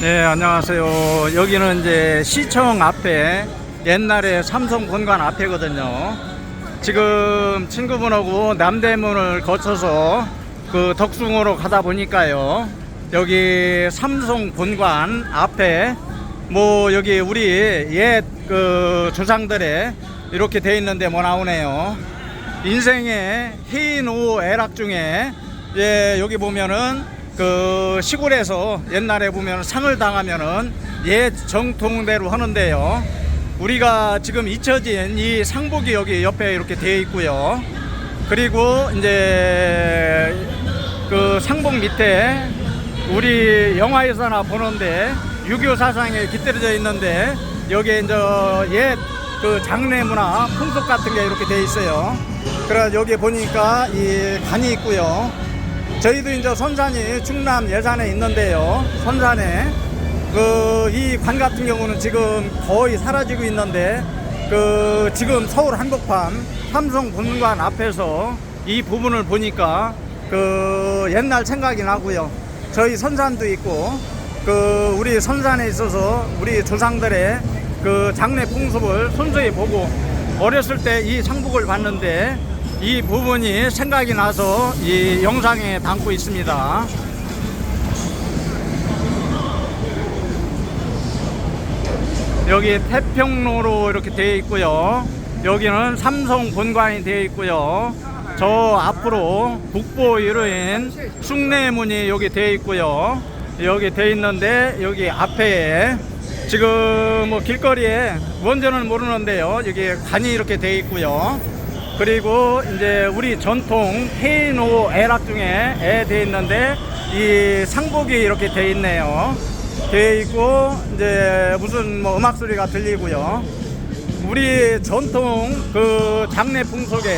네, 안녕하세요. 여기는 이제 시청 앞에 옛날에 삼성 본관 앞에거든요. 지금 친구분하고 남대문을 거쳐서 그 덕숭으로 가다 보니까요. 여기 삼성 본관 앞에 뭐 여기 우리 옛 그 조상들의 이렇게 돼 있는데 뭐 나오네요. 인생의 희노 애락 중에 예 여기 보면은 그 시골에서 옛날에 보면 상을 당하면은 옛 정통대로 하는데요. 우리가 지금 잊혀진 이 상복이 여기 옆에 이렇게 되어 있고요. 그리고 이제 그 상복 밑에 우리 영화에서나 보는데 유교 사상에 깃들여져 있는데 여기에 이제 옛 그 장례 문화 풍속 같은 게 이렇게 돼 있어요. 그래 여기 보니까 이 간이 있고요. 저희도 이제 선산이 충남 예산에 있는데요. 선산에 그 이 관 같은 경우는 지금 거의 사라지고 있는데 그 지금 서울 한복판 삼성 본관 앞에서 이 부분을 보니까 그 옛날 생각이 나고요. 저희 선산도 있고 그 우리 선산에 있어서 우리 조상들의 그 장례 풍습을 손수히 보고 어렸을 때 이 상복을 봤는데 이 부분이 생각이 나서 이 영상에 담고 있습니다. 여기 태평로로 이렇게 되어 있고요. 여기는 삼성 본관이 되어 있고요. 저 앞으로 북보 이루인 숭례문이 여기 되어 있고요. 여기 되어 있는데 여기 앞에 지금 뭐 길거리에 뭔지는 모르는데요. 여기 간이 이렇게 되어 있고요. 그리고 이제 우리 전통 헤이노 애락 중에 애 되어 있는데 이 상복이 이렇게 되어 있네요. 되어 있고 이제 무슨 뭐 음악 소리가 들리고요. 우리 전통 그 장례 풍속에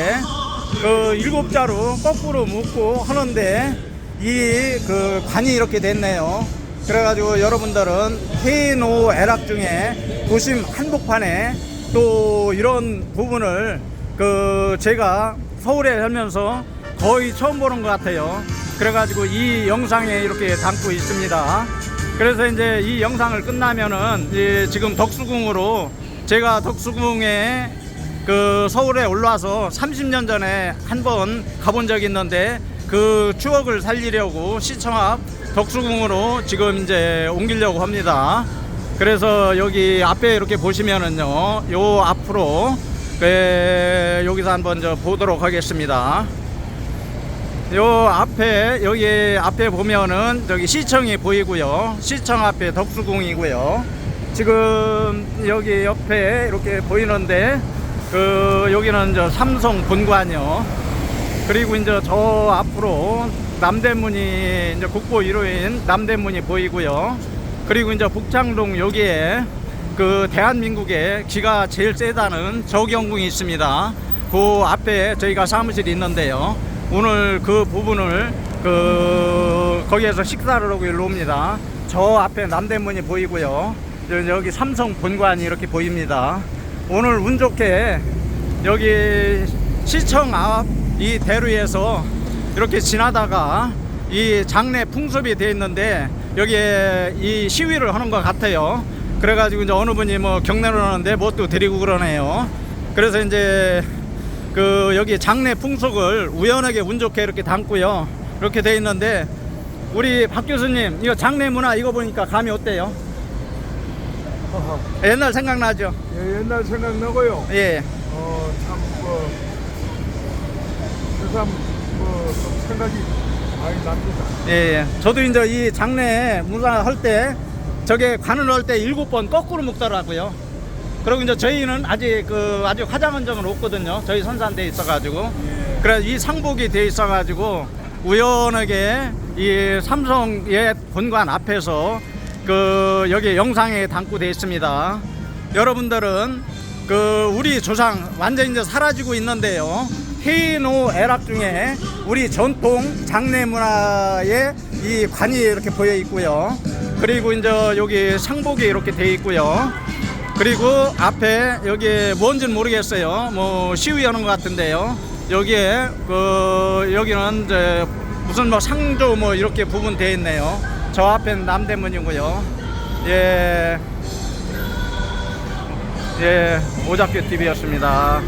그 일곱 자로 거꾸로 묶고 하는데 이 그 관이 이렇게 됐네요. 그래가지고 여러분들은 헤이노 애락 중에 도심 한복판에 또 이런 부분을 그 제가 서울에 살면서 거의 처음 보는 것 같아요. 그래가지고 이 영상에 이렇게 담고 있습니다. 그래서 이제 이 영상을 끝나면은 이제 지금 덕수궁으로 제가 덕수궁에 그 서울에 올라와서 30년 전에 한 번 가본 적이 있는데 그 추억을 살리려고 시청 앞 덕수궁으로 지금 이제 옮기려고 합니다. 그래서 여기 앞에 이렇게 보시면은요, 요 앞으로 그 여기서 한번 저 보도록 하겠습니다. 요 앞에 여기 앞에 보면은 저기 시청이 보이고요. 시청 앞에 덕수궁이고요. 지금 여기 옆에 이렇게 보이는데 그 여기는 저 삼성 본관이요. 그리고 이제 저 앞으로 남대문이 이제 국보 1호인 남대문이 보이고요. 그리고 이제 북창동 여기에 그 대한민국의 기가 제일 세다는 저경궁이 있습니다. 그 앞에 저희가 사무실이 있는데요. 오늘 그 부분을 그 거기에서 식사를 하고 일로 옵니다. 저 앞에 남대문이 보이고요. 저- 여기 삼성 본관이 이렇게 보입니다. 오늘 운 좋게 여기 시청 앞 이 대로에서 이렇게 지나다가 이 장례 풍습이 돼 있는데 여기에 이 시위를 하는 것 같아요. 그래가지고 이제 어느 분이 뭐 경례를 하는데 뭣도 드리고 그러네요. 그래서 이제 그 여기 장례 풍속을 우연하게 운 좋게 이렇게 담고요. 이렇게 돼 있는데 우리 박 교수님 이거 장례 문화 이거 보니까 감이 어때요? 허허. 옛날 생각나죠? 예, 옛날 생각나고요. 예. 어, 참, 뭐, 새삼, 뭐, 좀 생각이 많이 납니다. 예, 예. 저도 이제 이 장례 문화 할 때 저게 관을 할때 일곱 번 거꾸로 묶더라고요. 그리고 이제 저희는 아직 그 아직 화장한 적은 없거든요. 저희 선산돼 있어가지고. 그래서 이 상복이 돼 있어가지고 우연하게 이 삼성 옛 본관 앞에서 그 여기 영상에 담고 돼 있습니다. 여러분들은 그 우리 조상 완전 이제 사라지고 있는데요. 헤이노 애락 중에 우리 전통 장례 문화의 이 관이 이렇게 보여 있고요. 그리고 이제 여기 상복이 이렇게 돼 있고요. 그리고 앞에 여기 뭔지는 모르겠어요. 뭐 시위하는 것 같은데요. 여기에 그 여기는 이제 무슨 뭐 상조 뭐 이렇게 부분 돼 있네요. 저 앞에는 남대문이고요. 예. 예, 오작교 TV였습니다.